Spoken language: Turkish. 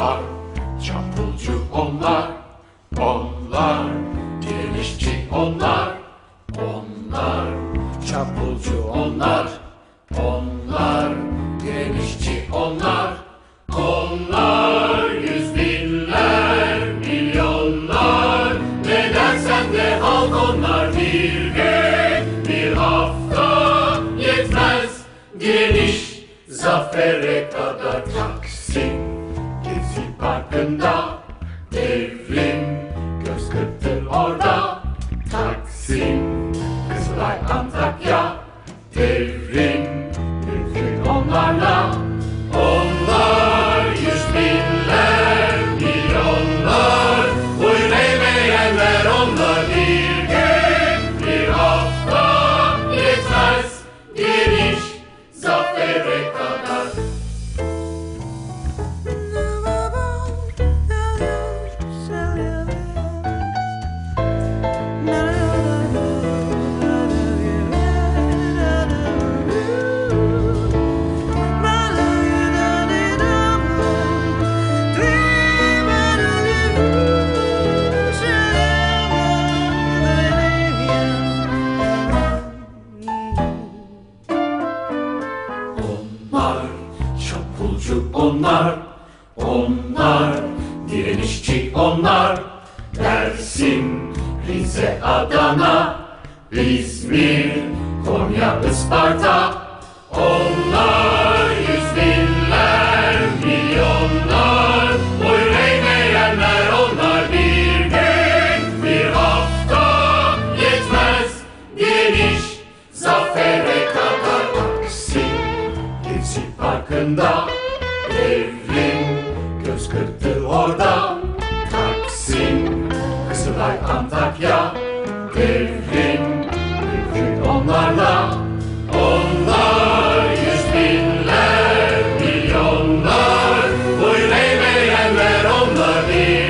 Onlar çapulcu onlar Onlar direnişçi onlar Onlar çapulcu onlar Onlar direnişçi onlar Onlar yüz binler milyonlar. Ne dersen de halk onlar bir gün bir hafta yetmez. Direniş zafere kadar Gezi Parkı'nda devrim göz kırptı orada. Taksim Kızılay Antakya. Devrim mümkün onlarla. Onlar yüz binler milyonlar. Boyun eğmeyenler onlar bir çapulcu onlar Onlar direnişçi onlar. Dersim, Rize, Adana İzmir, Konya, Isparta. Onlar yüz binler, milyonlar. Boyun eğmeyenler onlar bir gün bir hafta yetmez. Direniş zafere kadar Taksim Gezi Parkı'nda devrim Göz kırptı orada Taksim Kızılay Antakya. Devrim Mümkün onlarla. Onlar yüz binler Milyonlar. Buyur ey onlar değil